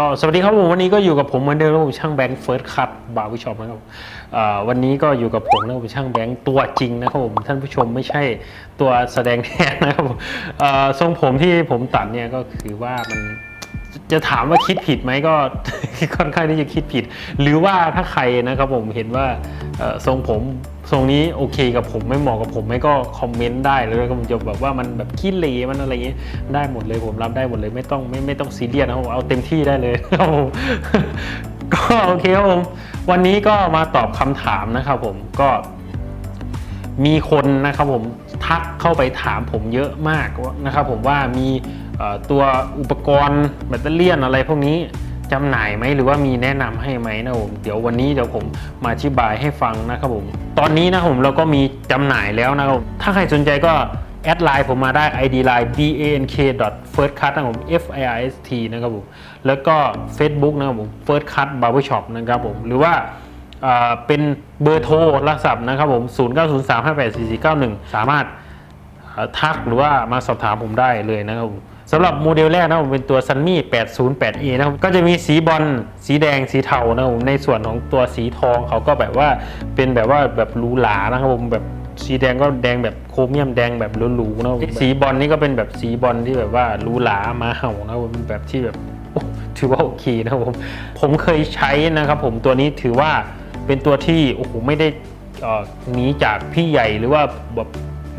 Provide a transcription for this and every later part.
ก็สวัสดีครับผมวันนี้ก็อยู่กับผมเหมือนเดิมครับผมช่างแบงค์เฟิร์สคัทบาร์วิชอปนะครับวันนี้ก็อยู่กับผมนะครับผมช่างแบงค์ตัวจริงนะครับผมท่านผู้ชมไม่ใช่ตัวแสดงแทนนะครับผมทรงผมที่ผมตัดเนี่ยก็คือว่ามันจะถามว่าคิดผิดไหมก็ค่อนข้างที่จะคิดผิด หรือว่าถ้าใครนะครับผมเห็นว่าทรงผม ทรงนี้โอเคกับผมไม่เหมาะกับผมไม่ก็คอมเมนต์ได้เลยก็ผมจะแบบว่ามันแบบขี้เหร่มันอะไรอย่างเงี้ยได้หมดเลยผมรับได้หมดเลยไม่ต้องไม่ไม่ต้องซีเรียสนะผมเอาเต็มที่ได้เลยครับผมก็โอเคครับผมวันนี้ก็มาตอบคำถามนะครับผมก็มีคนนะครับผมทักเข้าไปถามผมเยอะมากนะครับผมว่ามีตัวอุปกรณ์แบตเตอรี่อะไรพวกนี้ จำหน่ายไหมหรือว่ามีแนะนำให้ไหมนะครับผมเดี๋ยววันนี้เดี๋ยวผมมาอธิบายให้ฟังนะครับผม ตอนนี้นะครับผมเราก็มีจำหน่ายแล้วนะครับถ้าใครสนใจก็แอดไลน์ผมมาได้ ID line bank first cut นะครับผม f i r s t นะครับผม แล้วก็ Facebook นะครับผม first cut barber shop นะครับผม หรือว่าอ่าเป็นเบอร์โทรโทรศัพท์นะครับผม 0903584491 สามารถาทักหรือว่ามาสอบถามผมได้เลยนะครับผม สำหรับโมเดลแรกนะผมเป็นตัว Sunny 808A นะครับก็จะมีสีบอลสีแดงสีเทานะครับผมในส่วนของตัวสีทองเขาก็แบบว่าเป็นแบบว่าแบบหรูหรานะครับผมแบบสีแดงก็แดงแบบโครเมียมแดงแบบหรูๆนะครับผมสีบอลนี่ก็เป็นแบบสีบอลที่แบบว่าหรูหรามาเห่านะผมแบบที่แบบถือว่าโอเคนะครับผมผมเคยใช้นะครับผมตัวนี้ถือว่าเป็นตัวที่โอ้โหไม่ได้หนีจากพี่ใหญ่หรือว่าแบบ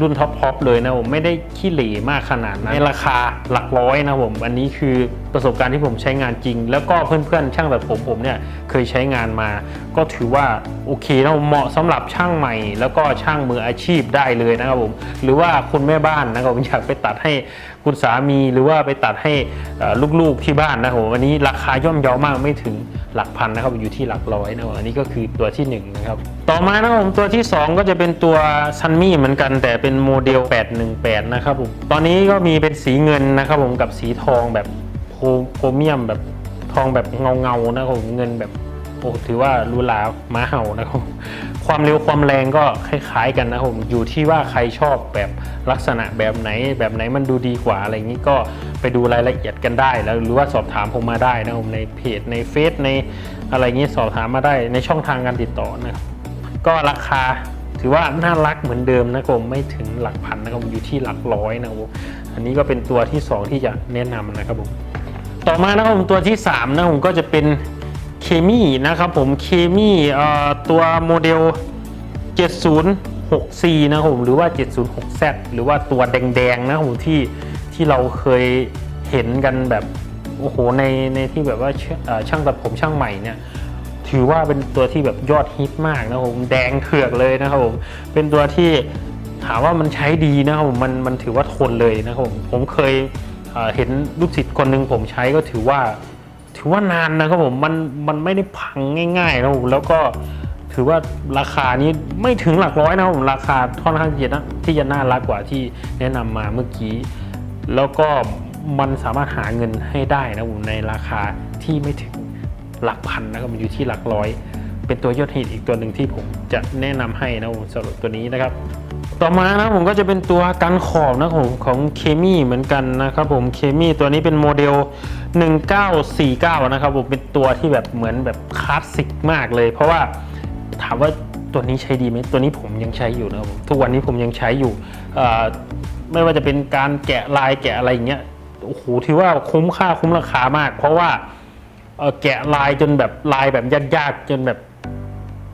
รุ่นท็อปทอปเลยนะผมไม่ได้ขี้เหร่มากขนาดนั้นในราคาหลักร้อยนะผม อันนี้คือประสบการณ์ที่ผมใช้งานจริง แล้วก็เพื่อนๆช่างแบบผมผมเนี่ยเคยใช้งานมา ก็ถือว่าโอเคนะเหมาะสำหรับช่างใหม่ แล้วก็ช่างมืออาชีพได้เลยนะครับผมหรือว่าคุณแม่บ้านนะครับผมอยากไปตัดให้คุณสามีหรือว่าไปตัดให้ลูกๆที่บ้านนะครับผมอันนี้ราคาย่อมเยาวมากไม่ถึง หลักพันนะครับอยู่ที่หลักร้อยนะครับอันนี้ก็คือตัวที่หนึ่งนะครับต่อมานะครับผมตัวที่สองก็จะเป็นตัวซันมี่เหมือนกันแต่เป็นโมเดล 818 นะครับผมตอนนี้ก็มีเป็นสีเงินนะครับผมกับสีทองแบบโพโพรเมียมแบบทองแบบเงาเงานะครับเงินแบบโอ้ถือว่ารูลาม้าเห่านะครับ ความเร็วความแรงก็คล้ายๆกันนะครับผมอยู่ที่ว่าใครชอบแบบลักษณะแบบไหน แบบไหนมันดูดีกว่าอะไรอย่างนี้ก็ไปดูรายละเอียดกันได้แล้วหรือว่าสอบถามผมมาได้นะครับผมในเพจในเฟซในอะไรอย่างนี้สอบถามมาได้ในช่องทางการติดต่อนะครับก็ราคาถือว่าน่ารักเหมือนเดิมนะครับผมไม่ถึงหลักพันนะครับผมอยู่ที่หลักร้อยนะครับผมอันนี้ก็เป็นตัวที่สองที่จะแนะนำนะครับผมต่อมานะครับผมตัวที่3นะผมก็จะเป็น เคมีนะครับผมเคมีตัวโมเดล 7064 นะครับผมหรือว่า 706Z หรือว่าตัวแดงๆนะครับผมที่ที่เราเคยเห็นกันแบบโอ้โหในในที่แบบว่าช่เอ่อช่างตัดผมช่างใหม่เนี่ยถือว่าเป็นตัวที่แบบยอดฮิตมากนะครับผมแดงเถือกเลยนะครับผมเป็นตัวที่ถามว่ามันใช้ดีนะครับผมมันมันถือว่าทนเลยนะครับผมผมเคยเห็นลูกศิษย์คนหนึ่งผมใช้ก็ถือว่า ถือว่านานนะครับผมมันมันไม่ได้พังง่ายๆนะครับผมแล้วก็ถือว่าราคานี้ไม่ถึงหลักร้อยนะครับผมราคาค่อนข้างที่จะน่าที่จะน่ารักกว่าที่แนะนำมาเมื่อกี้ แล้วก็มันสามารถหาเงินให้ได้นะครับผมในราคาที่ไม่ถึงหลักพันนะครับมันอยู่ที่หลักร้อย เป็นตัวยอดฮิตอีกตัวหนึ่งที่ผมจะแนะนำให้นะครับผมสำหรับตัวนี้นะครับ ต่อมานะผมก็จะเป็นตัวกันขอบนะครับผมของเคมีเหมือนกันนะครับผมเคมีตัวนี้เป็นโมเดล 1949 นะครับผมเป็นตัวที่แบบเหมือนแบบคลาสสิกมากเลย เพราะว่าถามว่าตัวนี้ใช้ดีไหมตัวนี้ผมยังใช้อยู่นะครับผมทุกวันนี้ผมยังใช้อยู่ไม่ว่าจะเป็นการแกะลายแกะอะไรอย่างเงี้ยโอ้โหถือว่าคุ้มค่าคุ้มราคามาก เพราะว่าแกะลายจนแบบลายแบบยากๆจนแบบ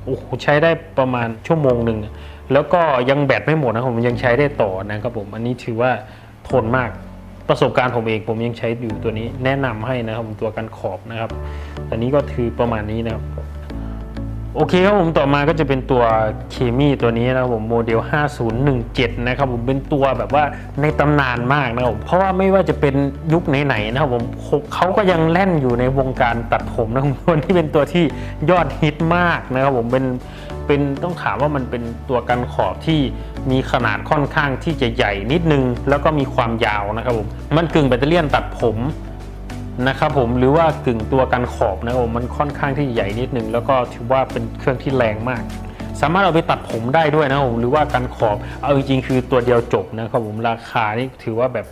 โอ้โหใช้ได้ประมาณชั่วโมงหนึ่ง แล้วก็ยังแบตไม่หมดนะผมยังใช้ได้ต่อนะครับผมอันนี้ถือว่าทนมากประสบการณ์ผมเองผมยังใช้อยู่ตัวนี้แนะนำให้นะครับผมตัวกันขอบนะครับอันนี้ก็คือประมาณนี้นะครับโอเคครับผมต่อมาก็จะเป็นตัวเคมีตัวนี้นะครับผมโมเดล 5017 นะครับผมเป็นตัวแบบว่าในตำนานมากนะครับผมเพราะว่าไม่ว่าจะเป็นยุคไหนๆนะครับผมเขาก็ยังแล่นอยู่ในวงการตัดผมนะครับผมตัวที่เป็นตัวที่ยอดฮิตมากนะครับผมเป็น เป็นต้องถามว่ามันเป็นตัวกันขอบที่มีขนาดค่อนข้างที่จะใหญ่นิดนึง แล้วก็มีความยาวนะครับผมมันกึ่งแบตเตอรี่ตัดผมนะครับผมหรือว่ากึ่งตัวกันขอบนะครับผมมันค่อนข้างที่ใหญ่นิดนึง แล้วก็ถือว่าเป็นเครื่องที่แรงมาก สามารถเอาไปตัดผมได้ด้วยนะครับผมหรือว่ากันขอบเอาจริงๆคือตัวเดียวจบนะครับผมราคานี่ถือว่าแบบ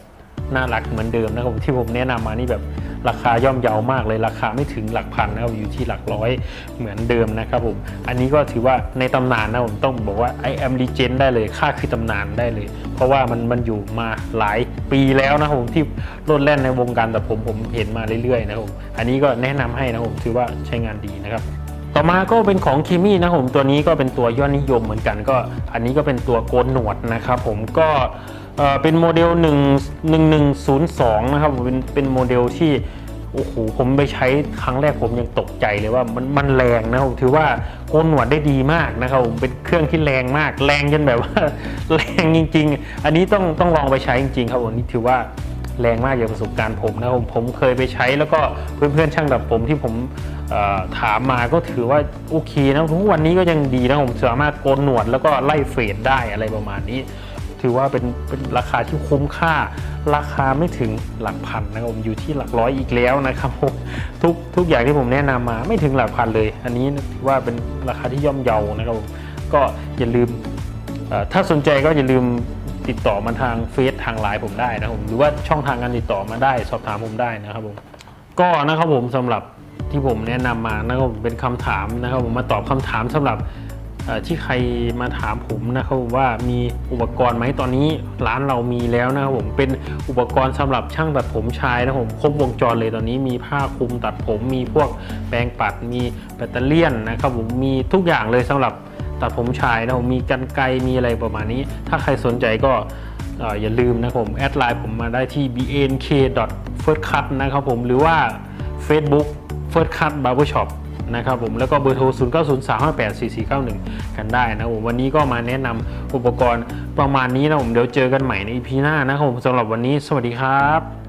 น่ารักเหมือนเดิมนะครับผมที่ผมแนะนำมานี่แบบ ราคาย่อมเยาวมากเลยราคาไม่ถึงหลักพันนะครับอยู่ที่หลักร้อยเหมือนเดิมนะครับผมอันนี้ก็ถือว่าในตำนานนะผมต้องบอกว่า I am legend ได้เลยค่าคือตำนานได้เลย เพราะว่ามันมันอยู่มาหลายปีแล้วนะครับผมที่โลดแล่นในวงการแต่ผมผมเห็นมาเรื่อยๆนะครับผมอันนี้ก็แนะนำให้นะครับผมถือว่าใช้งานดีนะครับต่อมาก็เป็นของเคมี่นะครับผมตัวนี้ก็เป็นตัวยอดนิยมเหมือนกันก็ อันนี้ก็เป็นตัวโกนหนวดนะครับผมก็ เป็นโมเดล 1 1102 นะครับเป็นเป็นโมเดลที่โอ้โหผมไปใช้ครั้งแรกผมยังตกใจเลยว่ามันมันแรงนะครับถือว่าโกนหนวดได้ดีมากนะครับเป็นเครื่องที่แรงมาก แรงจนแบบว่าแรงจริง ๆ อันนี้ต้องต้องลองไปใช้จริง ๆ ครับผมนี่ถือว่าแรงมากจากประสบการณ์ผมนะครับผมผมเคยไปใช้แล้วก็เพื่อนๆช่างดับผมที่ผมถามมาก็ถือว่าโอเคนะทุกวันนี้ก็ยังดีนะผมสามารถโกนหนวดแล้วก็ไล่เฟดได้อะไรประมาณนี้ ถือว่าเป็นเป็นราคาที่คุ้มค่า ราคาไม่ถึงหลักพันนะครับผมอยู่ที่หลักร้อยอีกแล้วนะครับผมทุกทุกอย่างที่ผมแนะนำมาไม่ถึงหลักพันเลย อันนี้ถือว่าเป็นราคาที่ย่อมเยานะครับผมก็อย่าลืมถ้าสนใจก็อย่าลืมติดต่อมาทางเฟซทางไลน์ผมได้นะครับผมหรือว่าช่องทางการติดต่อมาได้ สอบถามผมได้นะครับผมก็นะครับผมสำหรับที่ผมแนะนำมานะครับผมเป็นคำถามนะครับผมมาตอบคำถามสำหรับ ที่ใครมาถามผมนะครับผมว่ามีอุปกรณ์ไหมตอนนี้ร้านเรามีแล้วนะครับผมเป็นอุปกรณ์สำหรับช่างตัดผมชายนะครับผมครบวงจรเลยตอนนี้มีผ้าคลุมตัดผม มีพวกแปรงปัด มีแบตเตอรี่นะครับผมมีทุกอย่างเลยสำหรับตัดผมชายนะผมมีกันไกมีอะไรประมาณนี้ ถ้าใครสนใจก็เอ่ออย่าลืมนะครับผม แอดไลน์ผมมาได้ที่ bnk.firstcut นะครับผมหรือว่า Facebook First Cut Barber Shop นะครับผมแล้วก็เบอร์โทร 0 9 0 3 5 8 4 4 9 1 กันได้นะครับผมวันนี้ก็มาแนะนำอุปกรณ์ประมาณนี้นะผมเดี๋ยวเจอกันใหม่ในอีพีหน้านะครับผมสำหรับวันนี้สวัสดีครับ